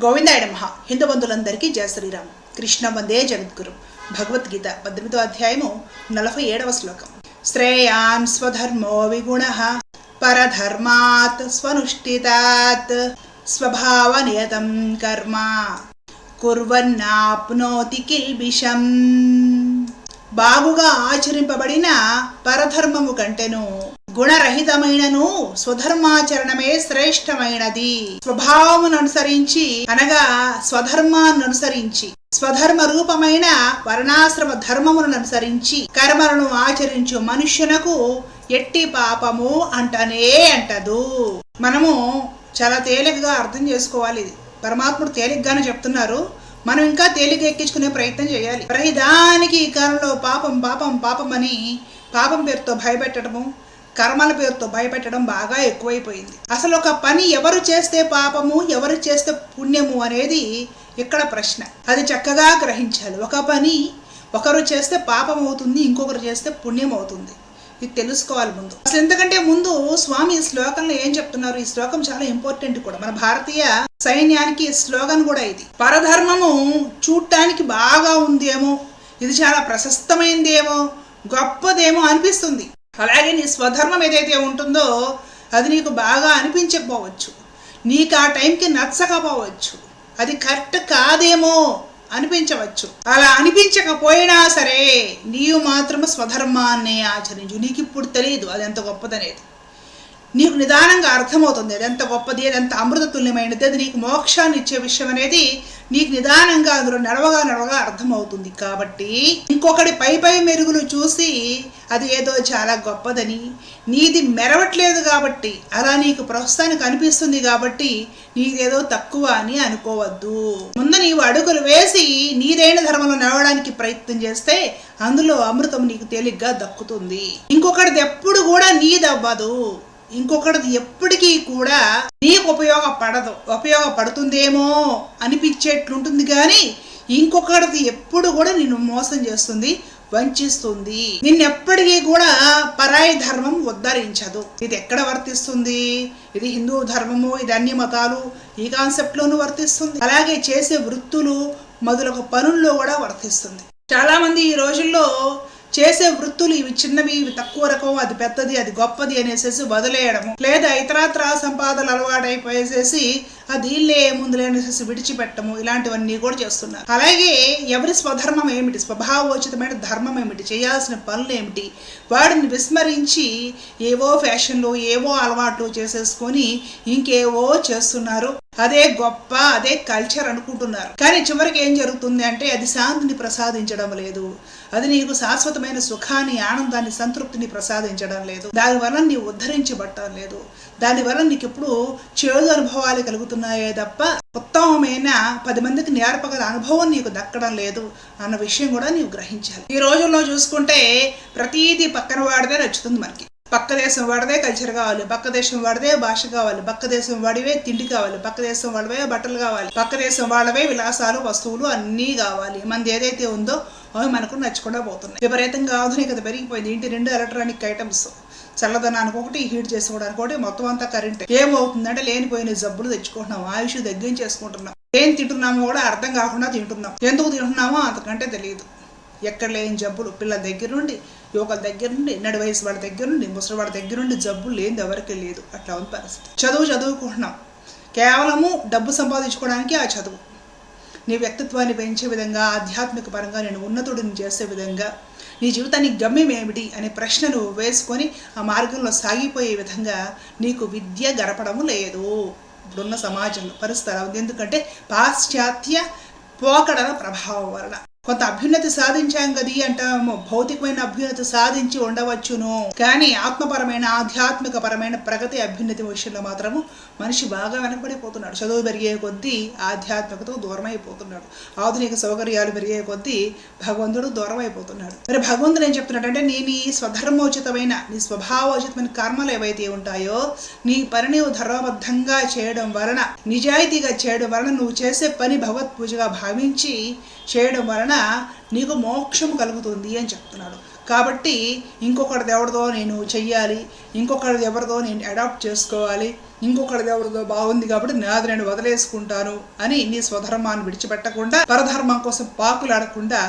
గోవిందాయ మహా హిందూ బంధువులందరికీ జయ శ్రీరామ్. కృష్ణ వందే జగద్గురు. భగవద్గీత పద్దెనిమిదో అధ్యాయము నలభై ఏడవ శ్లోకం. శ్రేయాన్ స్వధర్మో విగుణ పరధర్మాత్ స్వనుష్ఠితాత్ స్వభావనియతం కర్మ. కుర్వన్నాప్నోతి కిల్బిషం. బాగుగా ఆచరింపబడిన పరధర్మము కంటెను. గుణరహితమైనను స్వధర్మాచరణమే శ్రేష్టమైనది. స్వభావమును అనుసరించి అనగా స్వధర్మాన్ని అనుసరించి స్వధర్మ రూపమైన వర్ణాశ్రమ ధర్మమును అనుసరించి కర్మలను ఆచరించు మనుష్యునకు ఎట్టి పాపము అంటనే అంటదు. మనము చాలా తేలికగా అర్థం చేసుకోవాలి. ఇది పరమాత్ముడు తేలిగ్గానే చెప్తున్నారు. మనం ఇంకా తేలిక ఎక్కించుకునే ప్రయత్నం చేయాలి. ప్రతిదానికి ఈ కాలంలో పాపం పాపం పాపం అని పాపం పేరుతో భయపెట్టడము కర్మల పేరుతో భయపెట్టడం బాగా ఎక్కువైపోయింది. అసలు ఒక పని ఎవరు చేస్తే పాపము ఎవరు చేస్తే పుణ్యము అనేది ఇక్కడ ప్రశ్న. అది చక్కగా గ్రహించాలి. ఒక పని ఒకరు చేస్తే పాపం అవుతుంది ఇంకొకరు చేస్తే పుణ్యం అవుతుంది. ఇది తెలుసుకోవాలి ముందు. అసలు ఎందుకంటే ముందు స్వామి ఈ శ్లోకంలో ఏం చెప్తున్నారు? ఈ శ్లోకం చాలా ఇంపార్టెంట్ కూడా. మన భారతీయ సైన్యానికి స్లోగన్ కూడా ఇది. పరధర్మము చూడటానికి బాగా ఉందేమో ఇది చాలా ప్రశస్తమైందేమో గొప్పదేమో అనిపిస్తుంది. అలాగే నీ స్వధర్మం ఏదైతే ఉంటుందో అది నీకు బాగా అనిపించకపోవచ్చు. నీకు ఆ టైంకి నచ్చకపోవచ్చు. అది కరెక్ట్ కాదేమో అనిపించవచ్చు. అలా అనిపించకపోయినా సరే నీవు మాత్రము స్వధర్మాన్ని ఆచరించు. నీకు ఇప్పుడు తెలియదు అది ఎంత గొప్పదనేది. నీకు నిదానంగా అర్థమవుతుంది అది ఎంత గొప్పది అది ఎంత అమృతతుల్యమైనది అది నీకు మోక్షాన్ని ఇచ్చే విషయం అనేది నీకు నిదానంగా అందులో నడవగా నడవగా అర్థమవుతుంది కాబట్టి ఇంకొకటి పై పై మెరుగులు చూసి అది ఏదో చాలా గొప్పదని. నీది మెరవట్లేదు కాబట్టి అలా నీకు ప్రస్తుతానికి అనిపిస్తుంది కాబట్టి నీదేదో తక్కువ అని అనుకోవద్దు. ముందు నీవు అడుగులు వేసి నీదైన ధర్మంలో నడవడానికి ప్రయత్నం చేస్తే అందులో అమృతం నీకు తేలిగ్గా దక్కుతుంది. ఇంకొకటిది ఎప్పుడు కూడా నీదవ్వదు. ఇంకొకటిది ఎప్పటికీ కూడా నీకు ఉపయోగపడదు. ఉపయోగపడుతుందేమో అనిపించేట్లుంటుంది కానీ ఇంకొకటిది ఎప్పుడు కూడా నిన్ను మోసం చేస్తుంది వంచిస్తుంది. నిన్నెప్పటికీ కూడా పరాయి ధర్మం ఉద్ధరించదు. ఇది ఎక్కడ వర్తిస్తుంది? ఇది హిందూ ధర్మము ఇది అన్ని మతాలు ఈ కాన్సెప్ట్లోనూ వర్తిస్తుంది. అలాగే చేసే వృత్తులు మొదలొక పనుల్లో కూడా వర్తిస్తుంది. చాలామంది ఈ రోజుల్లో చేసే వృత్తులు ఇవి చిన్నవి ఇవి తక్కువ రకం అది పెద్దది అది గొప్పది అనేసి వదిలేయడము. లేదా ఇతరత్ర సంపాదనలు అలవాటైపోయేసేసి అది ఇల్లే ముందులే అనేసి విడిచిపెట్టము. ఇలాంటివన్నీ కూడా చేస్తున్నారు. అలాగే ఎవరి స్వధర్మం ఏమిటి? స్వభావోచితమైన ధర్మం ఏమిటి? చేయాల్సిన పనులు ఏమిటి? వాడిని విస్మరించి ఏవో ఫ్యాషన్లు ఏవో అలవాట్లు చేసేసుకొని ఇంకేవో చేస్తున్నారు. అదే గొప్ప అదే కల్చర్ అనుకుంటున్నారు. కానీ చివరికి ఏం జరుగుతుంది అంటే అది శాంతిని ప్రసాదించడం లేదు. అది నీకు శాశ్వతమైన సుఖాన్ని ఆనందాన్ని సంతృప్తిని ప్రసాదించడం లేదు. దానివల్ల నీ ఉద్ధరించబట్టడం లేదు. దానివల్ల నీకు ఎప్పుడు చేదు అనుభవాలు కలుగుతున్నాయే తప్ప ఉత్తమమైన పది మందికి నేర్పగల అనుభవం నీకు దక్కడం లేదు అన్న విషయం కూడా నీవు గ్రహించాలి. ఈ రోజుల్లో చూసుకుంటే ప్రతీది పక్కన వాడితే నచ్చుతుంది మనకి. పక్క దేశం వాడిదే కల్చర్ కావాలి పక్క దేశం వాడిదే భాష కావాలి పక్క దేశం వాడివే తిండి కావాలి పక్క దేశం వాడివే బట్టలు కావాలి పక్క దేశం వాళ్ళవే విలాసాలు వస్తువులు అన్నీ కావాలి. మనది ఏదైతే ఉందో అవి మనకు నచ్చకుండా పోతున్నాయి. విపరీతంగా ఆధునికత పెరిగిపోయింది. ఇంటి రెండు ఎలక్ట్రానిక్ ఐటమ్స్ చల్లదనానికి ఒకటి హీట్ చేసుకోవడానికి ఒకటి మొత్తం అంతా కరెంట్ ఏమవుతుందంటే లేనిపోయిన జబ్బులు తెచ్చుకుంటున్నాం ఆయుష్ తగ్గించేసుకుంటున్నాం ఏం తింటున్నామో కూడా అర్థం కాకుండా తింటున్నాం. ఎందుకు తింటున్నామో అంతకంటే తెలియదు. ఎక్కడ లేని జబ్బులు పిల్లల దగ్గర నుండి యువకుల దగ్గర నుండి ఎన్నడి వయసు వాళ్ళ దగ్గర నుండి ముసలివాడి దగ్గర నుండి జబ్బు లేనిది ఎవరికి లేదు. అట్లా ఉంది పరిస్థితి. చదువు చదువుకుంటున్నాం. కేవలము డబ్బు సంపాదించుకోవడానికి ఆ చదువు. నీ వ్యక్తిత్వాన్ని పెంచే విధంగా ఆధ్యాత్మిక పరంగా నేను ఉన్నతుడిని చేసే విధంగా నీ జీవితానికి గమ్యం ఏమిటి అనే ప్రశ్నను వేసుకొని ఆ మార్గంలో సాగిపోయే విధంగా నీకు విద్య గడపడము లేదు. ఇప్పుడున్న సమాజంలో పరిస్థితి అలా ఉంది. ఎందుకంటే పాశ్చాత్య పోకడల ప్రభావం వలన. కొంత అభ్యున్నతి సాధించాం కదీ అంటాము భౌతికమైన అభ్యున్నతి సాధించి ఉండవచ్చును. కానీ ఆత్మపరమైన ఆధ్యాత్మిక పరమైన ప్రగతి అభ్యున్నతి విషయంలో మాత్రము మనిషి బాగా వెనకబడిపోతున్నాడు. చదువు పెరిగే కొద్దీ ఆధ్యాత్మికతకు దూరం అయిపోతున్నాడు ఆధునిక సౌకర్యాలు పెరిగే కొద్దీ భగవంతుడు దూరం అయిపోతున్నాడు మరి భగవంతుడు ఏం చెప్తున్నాడు అంటే నీ నీ స్వధర్మోచితమైన నీ స్వభావోచితమైన కర్మలు ఏవైతే ఉంటాయో నీ పని నీవు ధర్మబద్ధంగా చేయడం వలన నిజాయితీగా చేయడం వలన నువ్వు చేసే పని భగవత్ పూజగా భావించి చేయడం వలన నీకు మోక్షం కలుగుతుంది అని చెప్తున్నాడు. కాబట్టి ఇంకొకరిది ఎవరిదో నేను చెయ్యాలి ఇంకొకరిది ఎవరిదో నేను అడాప్ట్ చేసుకోవాలి ఇంకొకరిది ఎవరిదో బాగుంది కాబట్టి నాది నేను వదిలేసుకుంటాను అని నీ స్వధర్మాన్ని విడిచిపెట్టకుండా పరధర్మం కోసం పాకులాడకుండా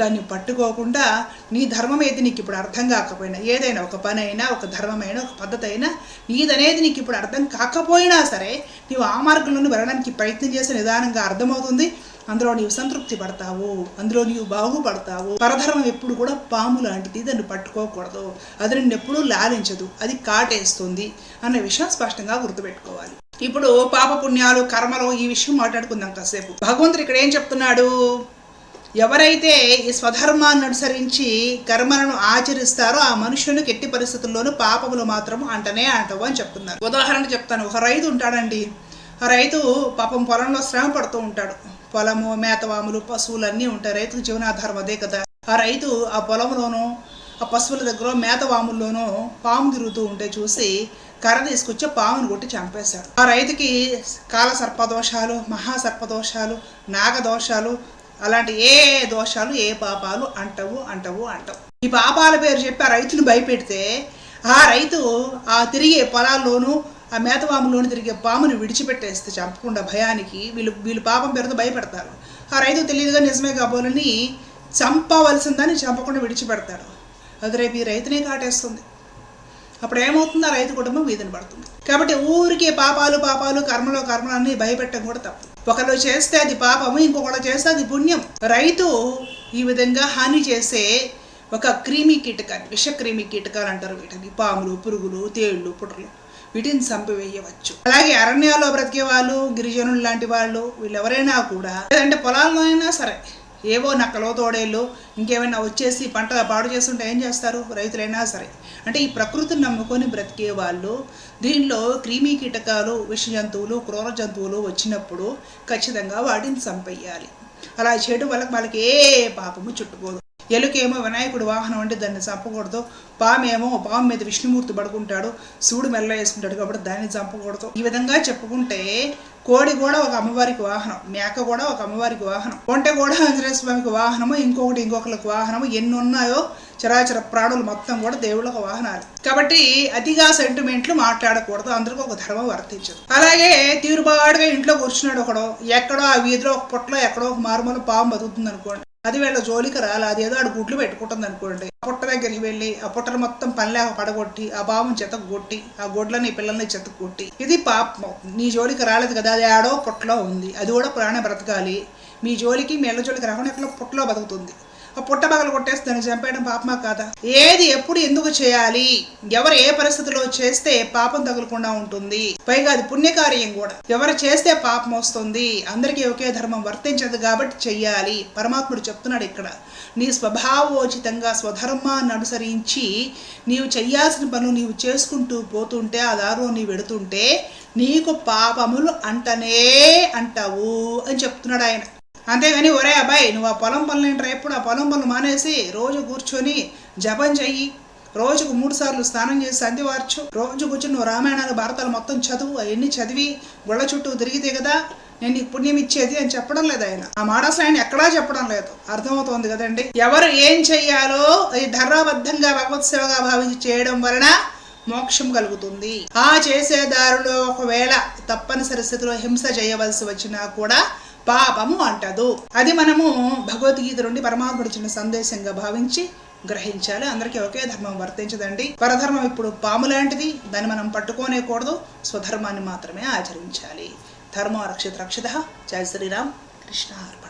దాన్ని పట్టుకోకుండా నీ ధర్మం ఏది నీకు ఇప్పుడు అర్థం కాకపోయినా ఏదైనా ఒక పని అయినా ఒక ధర్మమైనా ఒక పద్ధతి అయినా నీదనేది నీకు ఇప్పుడు అర్థం కాకపోయినా సరే నీవు ఆ మార్గంలోనే వెళ్ళడానికి ప్రయత్నం చేసే నిదానంగా అర్థమవుతుంది. అందులో నీవు సంతృప్తి పడతావు అందులో నీవు బాగుపడతావు. పరధర్మం ఎప్పుడు కూడా పాము లాంటిది దాన్ని పట్టుకోకూడదు. అది నిన్ను ఎప్పుడూ లాలించదు అది కాటేస్తుంది అన్న విషయం స్పష్టంగా గుర్తుపెట్టుకోవాలి. ఇప్పుడు పాప పుణ్యాలు కర్మలు ఈ విషయం మాట్లాడుకుందాం కాసేపు. భగవంతుడు ఇక్కడ ఏం చెప్తున్నాడు? ఎవరైతే ఈ స్వధర్మాన్ని అనుసరించి కర్మలను ఆచరిస్తారో ఆ మనుషులను ఎట్టి పరిస్థితుల్లోనూ పాపములు మాత్రం అంటనే అంటవు అని చెప్తున్నారు. ఉదాహరణ చెప్తాను. ఒక రైతు ఉంటాడండి. ఆ రైతు పాపం పొలంలో శ్రమ పడుతూ ఉంటాడు. పొలము మేతవాములు పశువులన్నీ ఉంటాయి. రైతుకు జీవనాధారం అదే కదా. ఆ రైతు ఆ పొలంలోనూ ఆ పశువుల దగ్గర మేతవాముల్లోనూ పాము తిరుగుతూ ఉంటే చూసి కర్ర తీసుకొచ్చి పామును కొట్టి చంపేశాడు. ఆ రైతుకి కాల సర్పదోషాలు మహాసర్పదోషాలు నాగదోషాలు అలాంటి ఏ దోషాలు ఏ పాపాలు అంటవు అంటవు అంటవు. ఈ పాపాల పేరు చెప్పి ఆ రైతును భయపెడితే ఆ రైతు ఆ తిరిగే పొలాల్లోనూ ఆ మేతవాములోని తిరిగే పాముని విడిచిపెట్టేస్తే చంపకుండా భయానికి వీళ్ళు వీళ్ళు పాపం పేరుతో భయపెడతారు. ఆ రైతు తెలియదుగా నిజమే కాబోలని చంపవలసిందని చంపకుండా విడిచిపెడతాడు. అది రేపు ఈ రైతునే కాటేస్తుంది. అప్పుడు ఏమవుతుంది? ఆ రైతు కుటుంబం వీధిని పడుతుంది. కాబట్టి ఊరికే పాపాలు పాపాలు కర్మలో కర్మలన్నీ భయపెట్టడం కూడా తప్పు. ఒకరు చేస్తే అది పాపము ఇంకొకరు చేస్తే అది పుణ్యం. రైతు ఈ విధంగా హాని చేసే ఒక క్రిమి కీటకాన్ని విష క్రిమి కీటకాలు అంటారు వీటిని. పాములు పురుగులు తేళ్ళు పుట్రలు. వీటిని చంపివేయవచ్చు. అలాగే అరణ్యాల్లో బ్రతికే వాళ్ళు గిరిజనులు లాంటి వాళ్ళు వీళ్ళెవరైనా కూడా లేదంటే పొలాల్లో అయినా సరే ఏవో నక్కలో తోడేళ్ళు ఇంకేమైనా వచ్చేసి పంట పాడు చేస్తుంటే ఏం చేస్తారు? రైతులైనా సరే. అంటే ఈ ప్రకృతిని నమ్ముకొని బ్రతికే వాళ్ళు దీనిలో క్రిమి కీటకాలు విష జంతువులు క్రూర జంతువులు వచ్చినప్పుడు ఖచ్చితంగా వాటిని చంపేయాలి. అలా చేయడం వల్ల వాళ్ళకి ఏ పాపము చుట్టుకోదు ఎలుకేమో వినాయకుడు వాహనం అంటే దాన్ని చంపకూడదు. పామేమో పాము మీద విష్ణుమూర్తి పడుకుంటాడు. శివుడు మెల్ల వేసుకుంటాడు కాబట్టి దాన్ని చంపకూడదు. ఈ విధంగా చెప్పుకుంటే కోడి కూడా ఒక అమ్మవారికి వాహనం మేక కూడా ఒక అమ్మవారికి వాహనం ఒంటె కూడా ఆంజనేయ స్వామికి వాహనము ఇంకొకటి ఇంకొకరికి వాహనము ఎన్ని ఉన్నాయో చరాచర ప్రాణులు మొత్తం కూడా దేవుళ్ళకు వాహనాలు. కాబట్టి అతిగా సెంటిమెంట్లు మాట్లాడకూడదు. అందరికీ ఒక ధర్మం వర్తించదు. అలాగే తీరుబాటుగా ఇంట్లో కూర్చున్నాడు ఒకడో. ఎక్కడో ఆ వీధిలో ఒక పుట్టలో ఎక్కడో ఒక మారుమూల పాము బతుకుతుంది అనుకోండి అది వీళ్ళ జోలికి రాలి ఏదో ఆడు గుడ్లు పెట్టుకుంటుంది అనుకోండి. ఆ పుట్ట దగ్గరికి వెళ్ళి ఆ పుట్టలు మొత్తం పనిలేక పడగొట్టి ఆ బాబుని చెతకు కొట్టి ఆ గొడ్లని పిల్లల్ని చెతకు కొట్టి ఇది పాపం. నీ జోలికి రాలేదు కదా అది ఆడో పుట్టలో ఉంది. అది కూడా ప్రాణ బ్రతకాలి. మీ జోలికి మీ ఇళ్ళ జోలికి రాకుండా ఎట్లా పుట్టలో బతుకుతుంది? ఆ పుట్ట పగలు కొట్టేసి దాన్ని చంపేయడం పాపమా కాదా? ఏది ఎప్పుడు ఎందుకు చేయాలి? ఎవరు ఏ పరిస్థితిలో చేస్తే పాపం తగులకుండా ఉంటుంది? పైగా అది పుణ్యకార్యం కూడా. ఎవరు చేస్తే పాపం వస్తుంది? అందరికీ ఒకే ధర్మం వర్తించదు కాబట్టి చెయ్యాలి. పరమాత్ముడు చెప్తున్నాడు ఇక్కడ. నీ స్వభావోచితంగా స్వధర్మాన్ని అనుసరించి నీవు చెయ్యాల్సిన పనులు నీవు చేసుకుంటూ పోతుంటే ఆ దారులో నీవు వెడుతుంటే నీకు పాపములు అంటనే అంటావు అని చెప్తున్నాడు ఆయన. అంతేగాని ఒరే అబ్బాయి నువ్వు ఆ పొలం పనులు ఏంటరా ఎప్పుడు ఆ పొలం పనులు మానేసి రోజు కూర్చొని జపం చెయ్యి. రోజుకు మూడు సార్లు స్నానం చేసి సంధి వార్చు. రోజు కూర్చొని నువ్వు రామాయణాలు భారతాలు మొత్తం చదువు అవన్నీ చదివి గుళ్ళ చుట్టూ తిరిగితే కదా నేను నీకు పుణ్యం ఇచ్చేది అని చెప్పడం లేదు ఆయన. ఆ మాట ఆయన ఎక్కడా చెప్పడం లేదు. అర్థమవుతోంది కదండి? ఎవరు ఏం చెయ్యాలో అది ధర్మబద్ధంగా భగవత్ సేవగా భావించి చేయడం వలన మోక్షం కలుగుతుంది. ఆ చేసే దారిలో ఒకవేళ తప్పనిసరి స్థితిలో హింస చేయవలసి వచ్చినా కూడా పాపము అంటదు. అది మనము భగవద్గీత నుండి పరమాత్ముడు ఇచ్చిన సందేశంగా భావించి గ్రహించాలి. అందరికీ ఒకే ధర్మం వర్తించదండి. పరధర్మం ఇప్పుడు పాము లాంటిది. దాన్ని మనం పట్టుకోనేకూడదు. స్వధర్మాన్ని మాత్రమే ఆచరించాలి. ధర్మ రక్షిత. రక్షిత జయ శ్రీరామ్. కృష్ణ అర్పణ.